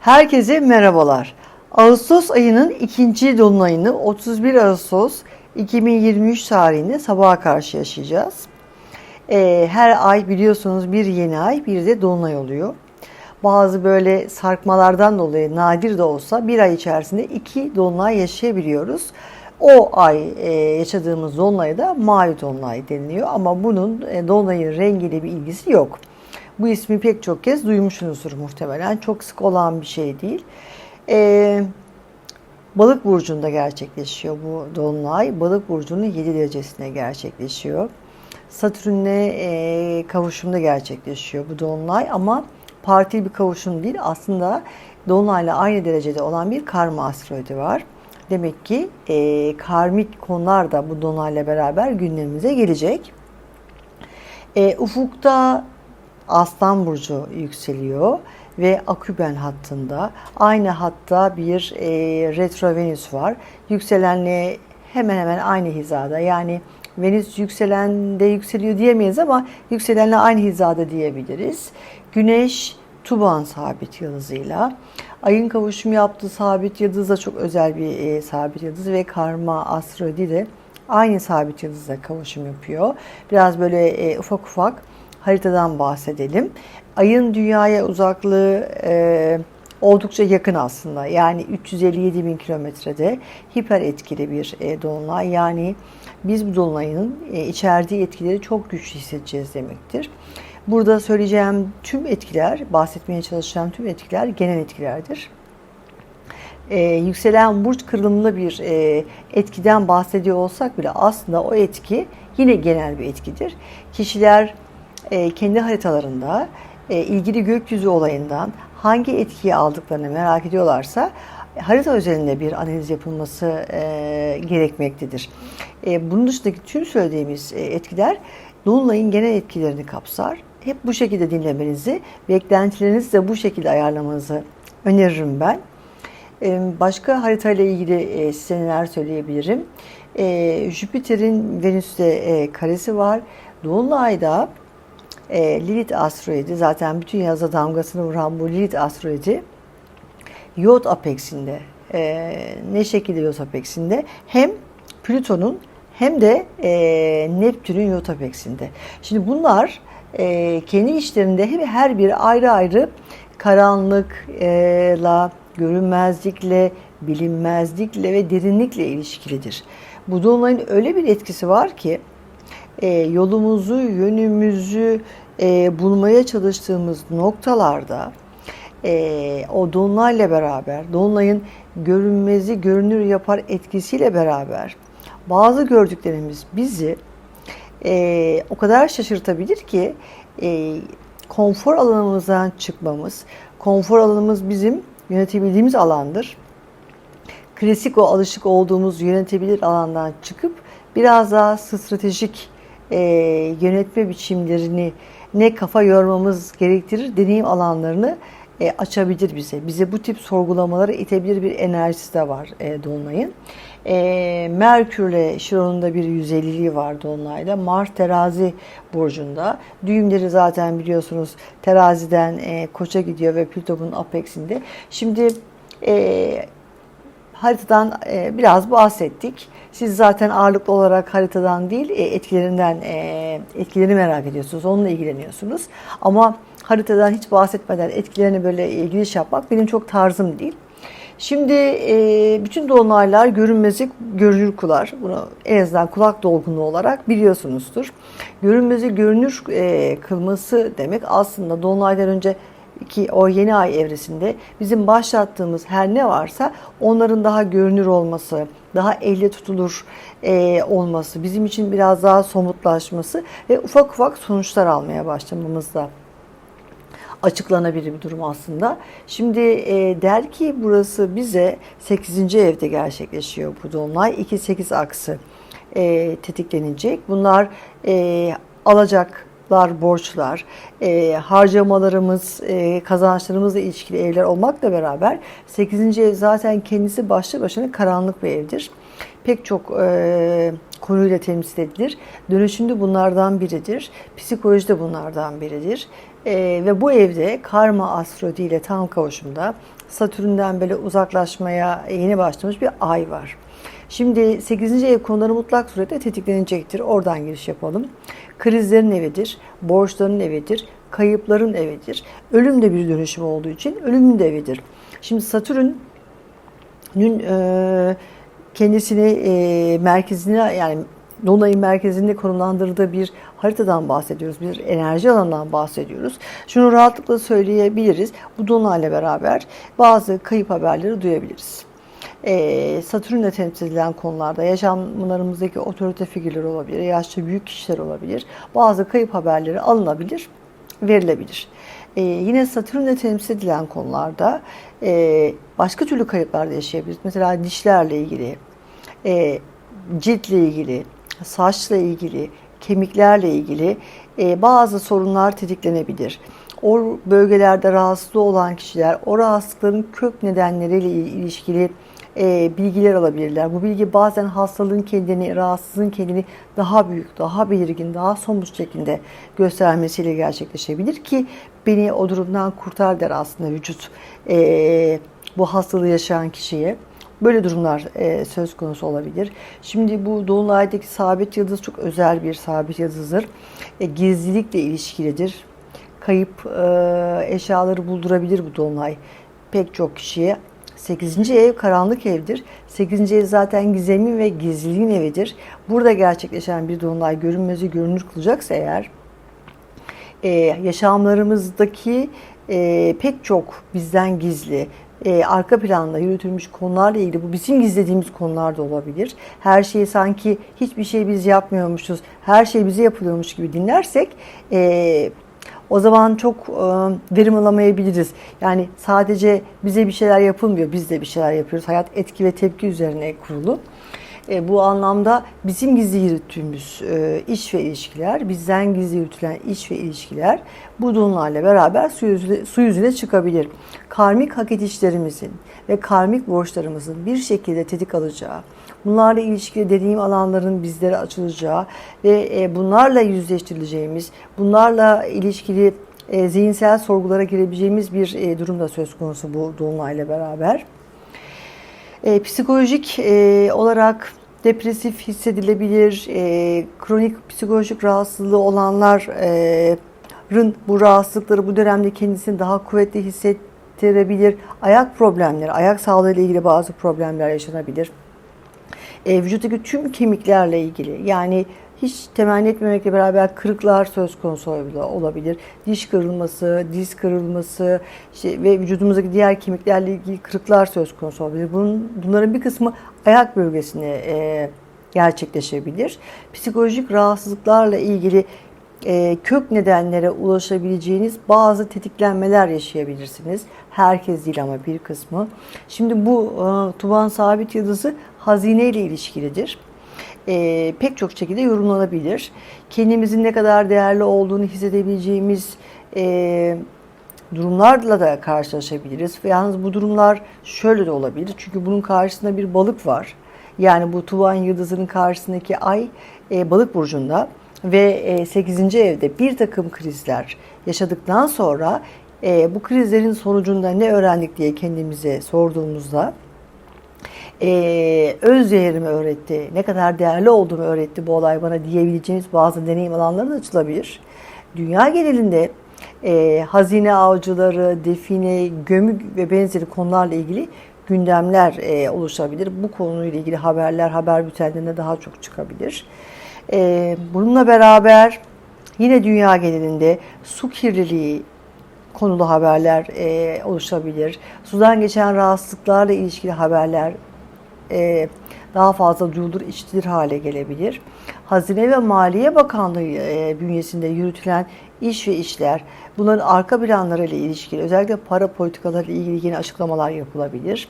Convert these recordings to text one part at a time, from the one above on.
Herkese merhabalar. Ağustos ayının ikinci dolunayını 31 Ağustos 2023 tarihinde sabaha karşı yaşayacağız. Ee, her ay biliyorsunuz bir yeni ay bir de dolunay oluyor. Bazı böyle sarkmalardan dolayı nadir de olsa bir ay içerisinde iki dolunay yaşayabiliyoruz. O ay e, yaşadığımız dolunaya da mavi dolunay deniliyor ama bunun e, dolunayın rengiyle bir ilgisi yok. Bu ismi pek çok kez duymuşsunuzdur muhtemelen. Çok sık olan bir şey değil. Ee, Balık burcunda gerçekleşiyor bu dolunay. Balık burcunun 7 derecesine gerçekleşiyor. Satürn'le e, kavuşumda gerçekleşiyor bu dolunay ama partili bir kavuşum değil. Aslında dolunayla aynı derecede olan bir karma asteroidi var. Demek ki e, karmik konular da bu dolunayla beraber gündemimize gelecek. E, ufukta Aslan Burcu yükseliyor ve Aküben hattında aynı hatta bir e, retro Venüs var. Yükselenle hemen hemen aynı hizada yani Venüs yükselende yükseliyor diyemeyiz ama yükselenle aynı hizada diyebiliriz. Güneş Tuban sabit yıldızıyla. Ayın kavuşum yaptığı sabit yıldız da çok özel bir e, sabit yıldız ve karma asteroidi de aynı sabit yıldızla kavuşum yapıyor. Biraz böyle e, ufak ufak haritadan bahsedelim. Ayın dünyaya uzaklığı e, oldukça yakın aslında. Yani 357 bin kilometrede hiper etkili bir e, dolunay. Yani biz bu dolunayın e, içerdiği etkileri çok güçlü hissedeceğiz demektir. Burada söyleyeceğim tüm etkiler, bahsetmeye çalışacağım tüm etkiler genel etkilerdir. Ee, yükselen burç kırılımlı bir e, etkiden bahsediyor olsak bile aslında o etki yine genel bir etkidir. Kişiler e, kendi haritalarında e, ilgili gökyüzü olayından hangi etkiyi aldıklarını merak ediyorlarsa harita özelinde bir analiz yapılması e, gerekmektedir. E, bunun dışındaki tüm söylediğimiz etkiler Dolunay'ın genel etkilerini kapsar. Hep bu şekilde dinlemenizi, beklentilerinizi de bu şekilde ayarlamanızı öneririm ben. Başka haritayla ilgili e, size neler söyleyebilirim? Jüpiter'in Venüs'te e, karesi var. Dolunay'da e, Lilith asteroidi zaten bütün yaza damgasını vuran bu Lilith asteroidi Yod apeksinde e, ne şekilde Yod apeksinde hem Plüton'un hem de e, Neptün'ün Yod apeksinde. Şimdi bunlar e, kendi işlerinde her bir ayrı ayrı karanlıkla, görünmezlikle, bilinmezlikle ve derinlikle ilişkilidir. Bu dolunayın öyle bir etkisi var ki e, yolumuzu, yönümüzü e, bulmaya çalıştığımız noktalarda e, o dolunayla beraber, dolunayın görünmezi görünür yapar etkisiyle beraber bazı gördüklerimiz bizi e, o kadar şaşırtabilir ki e, konfor alanımızdan çıkmamız, konfor alanımız bizim yönetebildiğimiz alandır. Klasik o alışık olduğumuz yönetebilir alandan çıkıp biraz daha stratejik e, yönetme biçimlerini ne kafa yormamız gerektirir deneyim alanlarını e, açabilir bize. Bize bu tip sorgulamaları itebilir bir enerjisi de var e, Dolunay'ın. E, Merkür'le Şiron'un bir 150'liği var Dolunay'da. Mars terazi burcunda. Düğümleri zaten biliyorsunuz teraziden e, koça gidiyor ve Plüton'un apexinde. Şimdi e, haritadan e, biraz bahsettik. Siz zaten ağırlıklı olarak haritadan değil e, etkilerinden e, etkilerini merak ediyorsunuz. Onunla ilgileniyorsunuz. Ama haritadan hiç bahsetmeden etkilerini böyle ilgili şey yapmak benim çok tarzım değil. Şimdi e, bütün dolunaylar görünmezi görünür kular. Bunu en azından kulak dolgunluğu olarak biliyorsunuzdur. Görünmezi görünür e, kılması demek aslında dolunaydan önce ki o yeni ay evresinde bizim başlattığımız her ne varsa onların daha görünür olması, daha elle tutulur e, olması, bizim için biraz daha somutlaşması ve ufak ufak sonuçlar almaya başlamamızda açıklanabilir bir durum aslında. Şimdi e, der ki burası bize 8. evde gerçekleşiyor bu dolunay. 2-8 aksı e, tetiklenecek. Bunlar e, alacaklar, borçlar, e, harcamalarımız, e, kazançlarımızla ilişkili evler olmakla beraber 8. ev zaten kendisi başlı başına karanlık bir evdir. Pek çok e, konuyla temsil edilir. Dönüşümde bunlardan biridir. Psikoloji de bunlardan biridir. E, ve bu evde karma astroloji ile tam kavuşumda Satürn'den böyle uzaklaşmaya yeni başlamış bir ay var. Şimdi 8. ev konuları mutlak surette tetiklenecektir. Oradan giriş yapalım. Krizlerin evidir, borçların evidir, kayıpların evidir. Ölüm de bir dönüşüm olduğu için ölümün de evidir. Şimdi Satürn'ün e, kendisini e, merkezine yani Dolunay'ın merkezinde konumlandırdığı bir haritadan bahsediyoruz. Bir enerji alanından bahsediyoruz. Şunu rahatlıkla söyleyebiliriz. Bu Dolunay'la beraber bazı kayıp haberleri duyabiliriz. Ee, Satürn'le temsil edilen konularda yaşamlarımızdaki otorite figürler olabilir, yaşça büyük kişiler olabilir. Bazı kayıp haberleri alınabilir, verilebilir. Ee, yine Satürn'le temsil edilen konularda e, başka türlü kayıplar da yaşayabiliriz. Mesela dişlerle ilgili, e, ciltle ilgili, saçla ilgili, kemiklerle ilgili e, bazı sorunlar tetiklenebilir. O bölgelerde rahatsızlığı olan kişiler o rahatsızlıkların kök nedenleriyle ilişkili e, bilgiler alabilirler. Bu bilgi bazen hastalığın kendini, rahatsızlığın kendini daha büyük, daha belirgin, daha somut şekilde göstermesiyle gerçekleşebilir ki beni o durumdan kurtar der aslında vücut e, bu hastalığı yaşayan kişiye. Böyle durumlar e, söz konusu olabilir. Şimdi bu Dolunay'daki sabit yıldız çok özel bir sabit yıldızdır. E, gizlilikle ilişkilidir. Kayıp e, eşyaları buldurabilir bu Dolunay pek çok kişiye. 8. ev karanlık evdir. 8. ev zaten gizemin ve gizliliğin evidir. Burada gerçekleşen bir dolunay görünmezi görünür kılacaksa eğer e, yaşamlarımızdaki e, pek çok bizden gizli, e, arka planda yürütülmüş konularla ilgili bu bizim gizlediğimiz konular da olabilir. Her şeyi sanki hiçbir şey biz yapmıyormuşuz, her şey bize yapılıyormuş gibi dinlersek e, o zaman çok e, verim alamayabiliriz. Yani sadece bize bir şeyler yapılmıyor, biz de bir şeyler yapıyoruz. Hayat etki ve tepki üzerine kurulu. E, bu anlamda bizim gizli yürüttüğümüz e, iş ve ilişkiler, bizden gizli yürütülen iş ve ilişkiler bu durumlarla beraber su yüzüne, su yüzüne çıkabilir. Karmik hak edişlerimizin ve karmik borçlarımızın bir şekilde tetik alacağı, bunlarla ilişkili dediğim alanların bizlere açılacağı ve e, bunlarla yüzleştirileceğimiz, bunlarla ilişkili e, zihinsel sorgulara girebileceğimiz bir e, durum söz konusu bu dolunayla beraber. E, psikolojik e, olarak depresif hissedilebilir, e, kronik psikolojik rahatsızlığı olanların bu rahatsızlıkları bu dönemde kendisini daha kuvvetli hissettirebilir. Ayak problemleri, ayak sağlığı ile ilgili bazı problemler yaşanabilir. E, vücuttaki tüm kemiklerle ilgili yani hiç temenni etmemekle beraber kırıklar söz konusu olabilir. Diş kırılması, diz kırılması işte ve vücudumuzdaki diğer kemiklerle ilgili kırıklar söz konusu olabilir. Bunun, bunların bir kısmı ayak bölgesine e, gerçekleşebilir. Psikolojik rahatsızlıklarla ilgili e, kök nedenlere ulaşabileceğiniz bazı tetiklenmeler yaşayabilirsiniz. Herkes değil ama bir kısmı. Şimdi bu e, Tuban Sabit Yıldızı hazine ile ilişkilidir e, pek çok şekilde yorumlanabilir. Kendimizin ne kadar değerli olduğunu hissedebileceğimiz e, durumlarla da karşılaşabiliriz. Yalnız bu durumlar şöyle de olabilir. Çünkü bunun karşısında bir balık var. Yani bu Tuvan Yıldızı'nın karşısındaki ay e, balık burcunda ve e, 8. evde bir takım krizler yaşadıktan sonra e, bu krizlerin sonucunda ne öğrendik diye kendimize sorduğumuzda e, öz değerimi öğretti, ne kadar değerli olduğumu öğretti bu olay bana diyebileceğiniz bazı deneyim alanları da açılabilir. Dünya genelinde e, hazine avcıları, define, gömü ve benzeri konularla ilgili gündemler e, oluşabilir. Bu konuyla ilgili haberler, haber bültenlerinde daha çok çıkabilir. E, bununla beraber yine dünya genelinde su kirliliği, konulu haberler e, oluşabilir. Sudan geçen rahatsızlıklarla ilişkili haberler e, daha fazla duyulur, işitilir hale gelebilir. Hazine ve Maliye Bakanlığı e, bünyesinde yürütülen iş ve işler, bunların arka planları ile ilişkili, özellikle para politikaları ile ilgili yeni açıklamalar yapılabilir.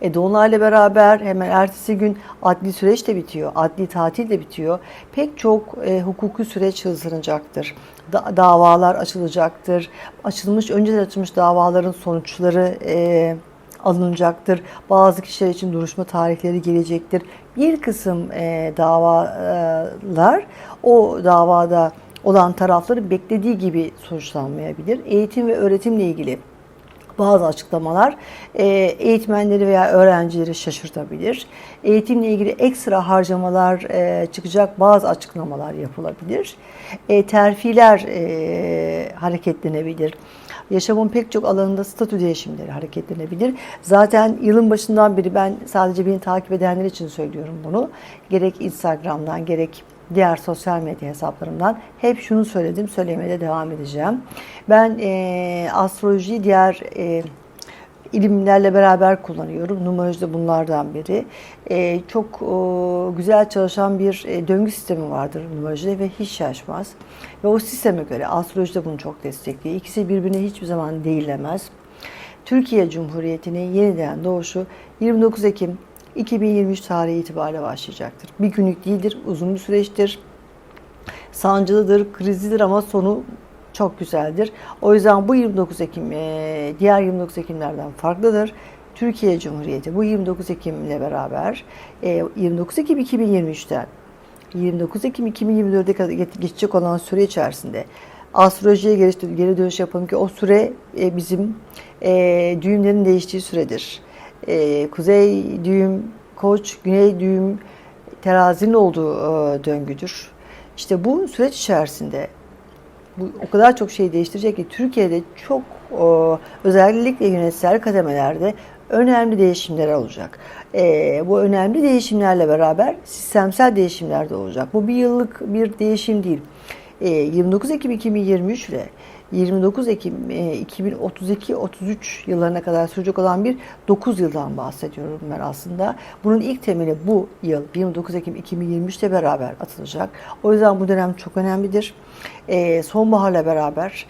E, Dolunay'la beraber hemen ertesi gün adli süreç de bitiyor, adli tatil de bitiyor. Pek çok e, hukuki süreç hızlanacaktır. Da, davalar açılacaktır. Açılmış, önceden açılmış davaların sonuçları e, alınacaktır. Bazı kişiler için duruşma tarihleri gelecektir. Bir kısım e, davalar o davada olan tarafların beklediği gibi sonuçlanmayabilir. Eğitim ve öğretimle ilgili bazı açıklamalar e, eğitmenleri veya öğrencileri şaşırtabilir. Eğitimle ilgili ekstra harcamalar e, çıkacak bazı açıklamalar yapılabilir. E, terfiler hareketlenebilir. Yaşamın pek çok alanında statü değişimleri hareketlenebilir. Zaten yılın başından beri ben sadece beni takip edenler için söylüyorum bunu. Gerek Instagram'dan gerek diğer sosyal medya hesaplarımdan hep şunu söyledim, söylemeye de devam edeceğim. Ben e, astrolojiyi diğer e, ilimlerle beraber kullanıyorum. Numeroloji de bunlardan biri. E, çok e, güzel çalışan bir e, döngü sistemi vardır numerolojide ve hiç şaşmaz. Ve o sisteme göre astroloji de bunu çok destekliyor. İkisi birbirine hiçbir zaman değilemez. Türkiye Cumhuriyeti'nin yeniden doğuşu 29 Ekim 2023 tarihi itibariyle başlayacaktır. Bir günlük değildir, uzun bir süreçtir. Sancılıdır, krizlidir ama sonu çok güzeldir. O yüzden bu 29 Ekim e, diğer 29 Ekimlerden farklıdır. Türkiye Cumhuriyeti bu 29 Ekim ile beraber e, 29 Ekim 2023'ten 29 Ekim 2024'e kadar geçecek olan süre içerisinde astrolojiye geri, dönüş yapalım ki o süre e, bizim e, düğümlerin değiştiği süredir. E, kuzey düğüm koç, güney düğüm terazinin olduğu e, döngüdür. İşte bu süreç içerisinde bu o kadar çok şey değiştirecek ki Türkiye'de çok e, özellikle yönetsel kademelerde önemli değişimler olacak. E, bu önemli değişimlerle beraber sistemsel değişimler de olacak. Bu bir yıllık bir değişim değil. E, 29 Ekim 2023 ile 29 Ekim 2032-33 yıllarına kadar sürecek olan bir 9 yıldan bahsediyorum ben aslında. Bunun ilk temeli bu yıl 29 Ekim 2023 ile beraber atılacak. O yüzden bu dönem çok önemlidir. Ee, sonbaharla beraber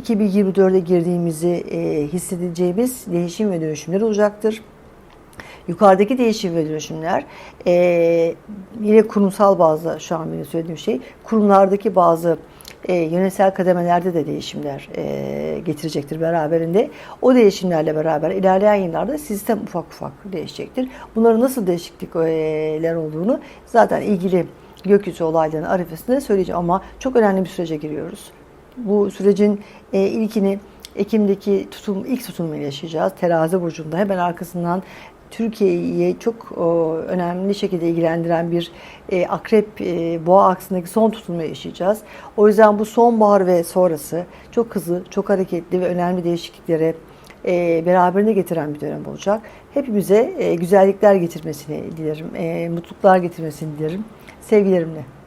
2024'e girdiğimizi e, hissedeceğimiz değişim ve dönüşümler olacaktır. Yukarıdaki değişim ve dönüşümler e, yine kurumsal bazda şu an benim söylediğim şey kurumlardaki bazı e, yönetsel kademelerde de değişimler e, getirecektir beraberinde. O değişimlerle beraber ilerleyen yıllarda sistem ufak ufak değişecektir. Bunların nasıl değişiklikler olduğunu zaten ilgili gökyüzü olaylarının arifesinde söyleyeceğim ama çok önemli bir sürece giriyoruz. Bu sürecin e, ilkini Ekim'deki tutum, ilk tutumu yaşayacağız. Terazi burcunda hemen arkasından Türkiye'yi çok o, önemli şekilde ilgilendiren bir e, akrep e, boğa aksındaki son tutulma yaşayacağız. O yüzden bu sonbahar ve sonrası çok hızlı, çok hareketli ve önemli değişikliklere e, beraberine getiren bir dönem olacak. Hepimize e, güzellikler getirmesini dilerim, e, mutluluklar getirmesini dilerim. Sevgilerimle.